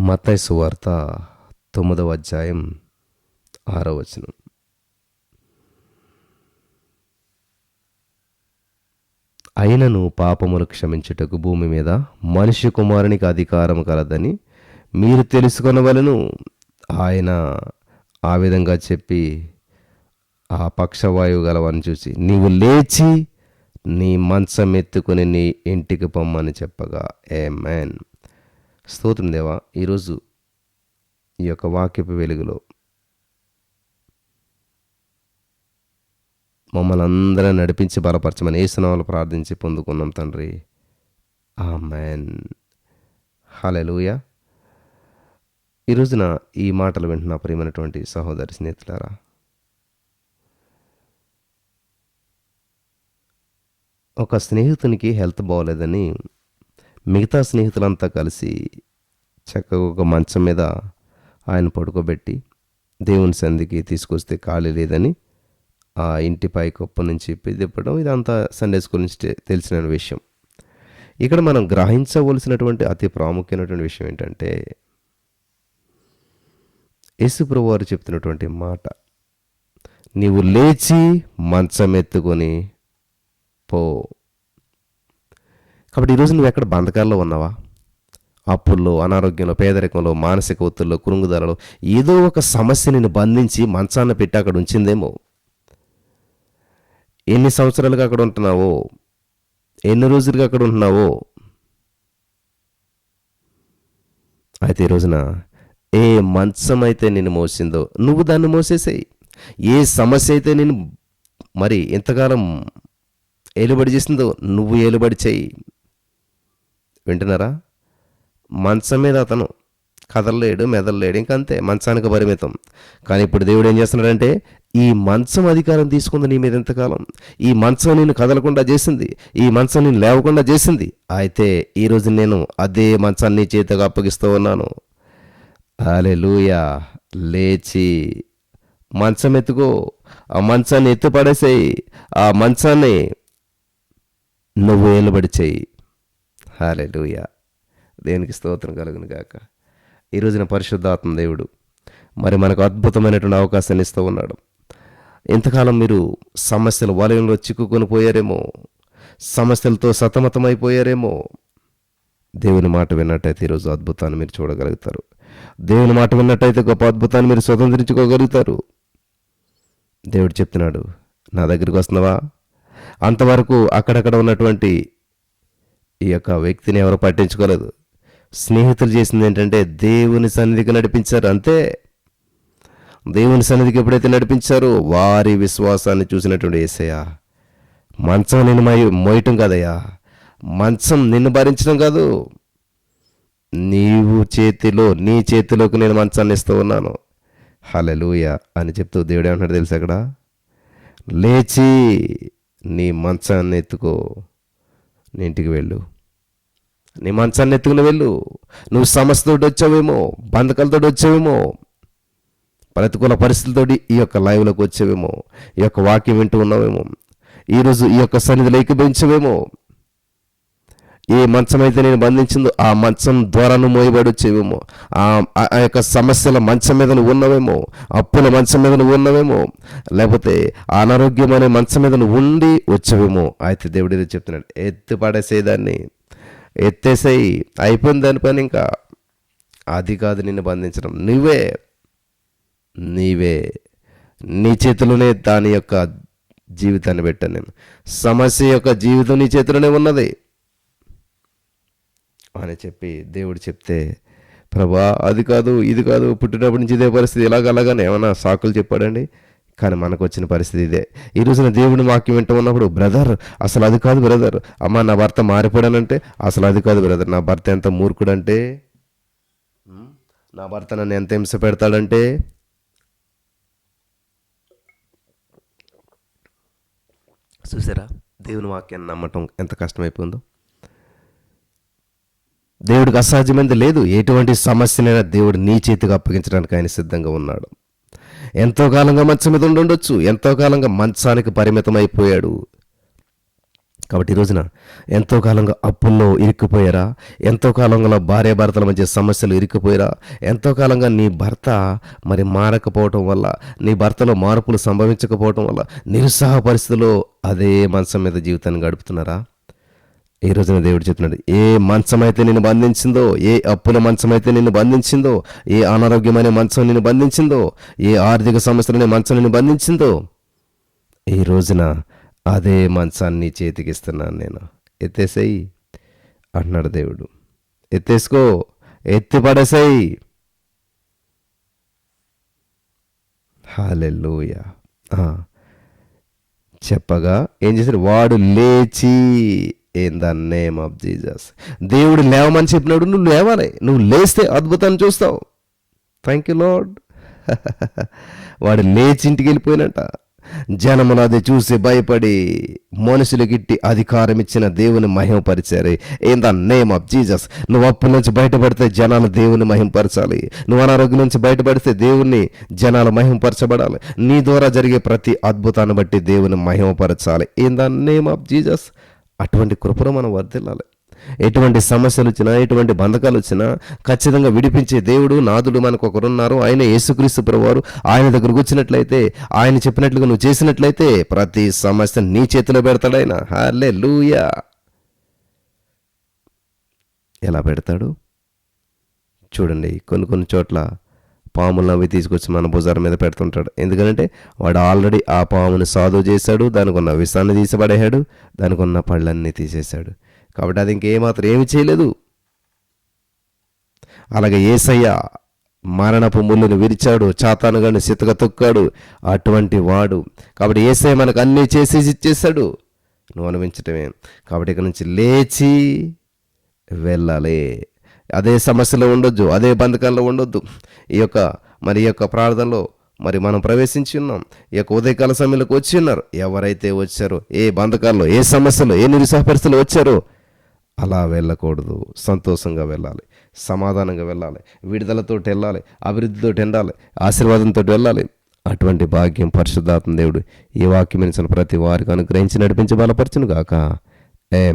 మత్తయి సువార్త తొమ్మిదవ అధ్యాయం ఆరో వచనం. అయినను పాపములు క్షమించుటకు భూమి మీద మనిషి కుమారునికి అధికారం కలదని మీరు తెలుసుకొనవలను. ఆయన ఆ విధంగా చెప్పి ఆ పక్షవాయువు గలవని చూసి నీవు లేచి నీ మంచం ఎత్తుకుని నీ ఇంటికి పొమ్మని చెప్పగా ఏ మ్యాన్ స్తోత్రం దేవా. ఈరోజు ఈ యొక్క వాక్యపు వెలుగులో మమ్మల్ని అందరం నడిపించి బలపరచమని ఏసునామలు ప్రార్థించి పొందుకున్నాం తండ్రి. ఆ మ్యాన్ హలెలుయ ఈ రోజున ఈ మాటలు వింటున్న ప్రియమైనటువంటి సహోదరి స్నేహితులారా ఒక స్నేహితునికి హెల్త్ బాగోలేదని మిగతా స్నేహితులంతా కలిసి చక్కగా ఒక మంచం మీద ఆయన పడుకోబెట్టి దేవుని సంధికి తీసుకొస్తే ఖాళీ లేదని ఆ ఇంటి పై కొప్ప నుంచి తిప్పడం ఇదంతా సండే స్కూల్ నుంచి తెలిసిన విషయం. ఇక్కడ మనం గ్రహించవలసినటువంటి అతి ప్రాముఖ్యమైనటువంటి విషయం ఏంటంటే యేసుప్రభు వారు చెప్తున్నటువంటి మాట నీవు లేచి మంచం ఎత్తుకొని పో. కాబట్టి ఈరోజు నువ్వు ఎక్కడ బంధకాల్లో ఉన్నావా? అప్పుల్లో అనారోగ్యంలో పేదరికంలో మానసిక ఒత్తిడిలో కురుంగుదలలో ఏదో ఒక సమస్య నిన్ను బంధించి మంచాన పెట్టి అక్కడ ఉంచిందేమో. ఎన్ని సంవత్సరాలుగా అక్కడ ఉంటున్నావో? ఎన్ని రోజులుగా అక్కడ ఉంటున్నావో? అయితే ఈ రోజున ఏ మంచం అయితే నిన్ను మోసిందో నువ్వు దాన్ని మోసేసేయి. ఏ సమస్య అయితే నేను మరి ఎంతకాలం ఏలుబడి చేసిందో నువ్వు ఏలుబడి చేయి. వింటున్నారా? మంచం మీద అతను కదలలేడు మెదలలేడు ఇంకంతే మంచానికి పరిమితం. కానీ ఇప్పుడు దేవుడు ఏం చేస్తున్నాడంటే ఈ మంచం అధికారం తీసుకుంది నీ మీద ఎంతకాలం ఈ మంచం నేను కదలకుండా చేసింది ఈ మంచం నేను లేవకుండా చేసింది. అయితే ఈరోజు నేను అదే మంచాన్ని చేతగా అప్పగిస్తూ ఉన్నాను. అలెలుయా లేచి మంచం ఎత్తుకో. ఆ మంచాన్ని ఎత్తుపడేసేయి. ఆ మంచాన్ని నువ్వు ఏలుబడి చేయి. హాలే లూయ దేవునికి స్తోత్రం కలుగును గాక. ఈ రోజున పరిశుద్ధాత్మ దేవుడు మరి మనకు అద్భుతమైనటువంటి అవకాశాన్ని ఇస్తూ ఉన్నాడు. ఇంతకాలం మీరు సమస్యల వలయంలో చిక్కుకొని పోయారేమో సమస్యలతో సతమతమైపోయారేమో దేవుని మాట విన్నట్టయితే ఈరోజు అద్భుతాన్ని మీరు చూడగలుగుతారు. దేవుని మాట విన్నట్టయితే గొప్ప అద్భుతాన్ని మీరు స్వతంత్రించుకోగలుగుతారు. దేవుడు చెప్తున్నాడు నా దగ్గరికి వస్తున్నావా? అంతవరకు అక్కడక్కడ ఉన్నటువంటి ఈ యొక్క వ్యక్తిని ఎవరు పట్టించుకోలేదు. స్నేహితులు చేసింది ఏంటంటే దేవుని సన్నిధికి నడిపించారు అంతే. దేవుని సన్నిధికి ఎప్పుడైతే నడిపించారో వారి విశ్వాసాన్ని చూసినటువంటి ఏసయ్య మంచం నిన్ను మై మోయటం కాదయ్యా. మంచం నిన్ను భరించడం కాదు. నీవు చేతిలో నీ చేతిలోకి నేను మంచాన్ని ఇస్తూ ఉన్నాను. హలెలూయ అని చెప్తూ దేవుడు ఏమంటాడు తెలుసు అక్కడ? లేచి నీ మంచాన్ని ఎత్తుకో. నీ ఇంటికి వెళ్ళు. నీ మంచాన్ని ఎత్తుకుని వెళ్ళు. నువ్వు సమస్యతోటి వచ్చావేమో బంధకాలతోటి వచ్చావేమో ప్రతికూల పరిస్థితులతోటి ఈ యొక్క లైవ్లోకి వచ్చావేమో ఈ యొక్క వాక్యం వింటూ ఉన్నావేమో ఈరోజు ఈ యొక్క సన్నిధిలో ఏకీభవించవేమో ఏ మంచం అయితే నేను బంధించిందో ఆ మంచం ద్వారా నువ్వు మోయబడి వచ్చేవేమో ఆ ఆ- యొక్క సమస్యల మంచం మీద నువ్వు ఉన్నవేమో అప్పుల మంచం మీద నువ్వు ఉన్నవేమో లేకపోతే అనారోగ్యం అనే మంచం మీద నువ్వు ఉండి వచ్చేవేమో. అయితే దేవుడు ఏదో చెప్తున్నాడు ఎత్తి పడేసేదాన్ని ఎత్తేసేయి. అయిపోయింది దాని పని ఇంకా. అది కాదు నిన్ను బంధించడం నువ్వే నీవే. నీ చేతిలోనే దాని యొక్క జీవితాన్ని పెట్టాను నేను. సమస్య యొక్క జీవితం నీ చేతిలోనే ఉన్నది. అని చెప్పి దేవుడు చెప్తే ప్రభా అది కాదు ఇది కాదు పుట్టినప్పటి నుంచి ఇదే పరిస్థితి ఇలాగ ఏమైనా సాకులు చెప్పాడండి? కానీ మనకు వచ్చిన పరిస్థితి ఇదే. ఈ రోజున దేవుని వాక్యం వింటూ ఉన్నప్పుడు బ్రదర్ అసలు అది కాదు బ్రదర్. అమ్మ నా భర్త మారిపోయానంటే అసలు అది కాదు బ్రదర్. నా భర్త ఎంత మూర్ఖుడంటే నా భర్త నన్ను ఎంత హింస పెడతాడంటే చూసారా? దేవుని వాక్యాన్ని నమ్మటం ఎంత కష్టమైపోయిందో. దేవుడికి అసాధ్యమైనది లేదు. ఎటువంటి సమస్యనైనా దేవుడు నీ చేతికి అప్పగించడానికి ఆయన సిద్ధంగా ఉన్నాడు. ఎంతో కాలంగా మంచం మీద ఉండి ఉండొచ్చు. ఎంతో కాలంగా మంచానికి పరిమితం అయిపోయాడు కాబట్టి ఈ రోజున ఎంతో కాలంగా అప్పుల్లో ఇరుక్కుపోయారా? ఎంతో కాలంగా భార్య భర్తల మధ్య సమస్యలు ఇరుక్కుపోయారా? ఎంతో కాలంగా నీ భర్త మరి మారకపోవటం వల్ల నీ భర్తలో మార్పులు సంభవించకపోవటం వల్ల నిరుత్సాహ పరిస్థితుల్లో అదే మంచం మీద జీవితాన్ని గడుపుతున్నారా? ఈ రోజున దేవుడు చెప్తున్నాడు ఏ మంచం అయితే నిన్ను బంధించిందో ఏ అప్పుల మంచం అయితే నిన్ను బంధించిందో ఏ అనారోగ్యమైన మంచం నిన్ను బంధించిందో ఏ ఆర్థిక సమస్యలనే మంచం నిన్ను బంధించిందో ఈ రోజున అదే మంచాన్ని చేతికి ఇస్తున్నాను నేను. ఎత్తేసేయి అన్నాడు దేవుడు. ఎత్తేసుకో ఎత్తి పడేసేయి హాలెల్లుయ చెప్పగా ఏం చేశారు వాడు లేచి in the name of Jesus దేవుడు లేవమని చెప్పినాడు నువ్వు లేవాలి. నువ్వు లేస్తే అద్భుతాన్ని చూస్తావు. థ్యాంక్ యూ లాడ్ వాడు లేచి ఇంటికి వెళ్ళిపోయినట్ట జనములు అది చూసి భయపడి మనుషులకిట్టి అధికారం ఇచ్చిన దేవుని మహిమపరిచారు. In the name of Jesus నువ్వు అప్పుల నుంచి బయటపడితే జనాలు దేవుని మహింపరచాలి నువ్వు అనారోగ్యం నుంచి బయటపడితే దేవుణ్ణి జనాలు మహింపరచబడాలి నీ ద్వారా జరిగే ప్రతి అద్భుతాన్ని బట్టి దేవుని మహిమపరచాలి. In the name of Jesus అటువంటి కృపలో మనం వర్ధిల్లాలి. ఎటువంటి సమస్యలు వచ్చినా ఎటువంటి బంధకాలు వచ్చినా ఖచ్చితంగా విడిపించే దేవుడు నాదుడు మనకు ఒకరున్నారు. ఆయన యేసుక్రీస్తు ప్రభువారు ఆయన దగ్గరకు వచ్చినట్లయితే ఆయన చెప్పినట్లుగా నువ్వు చేసినట్లయితే ప్రతి సమస్య నీ చేతిలో పెడతాడు ఆయన. హాలే లూయా ఎలా పెడతాడు? చూడండి కొన్ని కొన్ని చోట్ల పాములను అవి తీసుకొచ్చి మన భుజాల మీద పెడుతుంటాడు. ఎందుకంటే వాడు ఆల్రెడీ ఆ పాముని సాధువు చేశాడు దానికి ఉన్న విషాన్ని తీసిపడేశాడు దానికి ఉన్న పళ్ళన్నీ తీసేశాడు. కాబట్టి అది ఇంకేమాత్రం ఏమి చేయలేదు. అలాగే ఏసయ్య మరణపు ముళ్ళును విరిచాడు చాతానుగాని సితక తొక్కాడు అటువంటి వాడు. కాబట్టి ఏసయ్య మనకు అన్నీ చేసేసి ఇచ్చేశాడు. నువ్వు అనుభవించటమే. కాబట్టి ఇక్కడ నుంచి లేచి వెళ్ళాలి. అదే సమస్యలో ఉండొద్దు అదే బంధకాల్లో ఉండొద్దు. ఈ యొక్క మరి ఈ యొక్క ప్రార్థనలో మరి మనం ప్రవేశించి ఉన్నాం. ఈ యొక్క ఉదయకాల సమయంలోకి వచ్చి ఉన్నారు. ఎవరైతే వచ్చారో ఏ బంధకాల్లో ఏ సమస్యలు ఏ నిరుసాహ పరిస్థితులు వచ్చారో అలా వెళ్ళకూడదు. సంతోషంగా వెళ్ళాలి. సమాధానంగా వెళ్ళాలి. విడుదలతో వెళ్ళాలి. అభివృద్ధితో వెళ్ళాలి. ఆశీర్వాదంతో వెళ్ళాలి. అటువంటి భాగ్యం పరిశుద్ధాత్మ దేవుడు ఈ వాక్యం ప్రతి వారికి అనుగ్రహించి నడిపించి బలపరచును గాక ఏ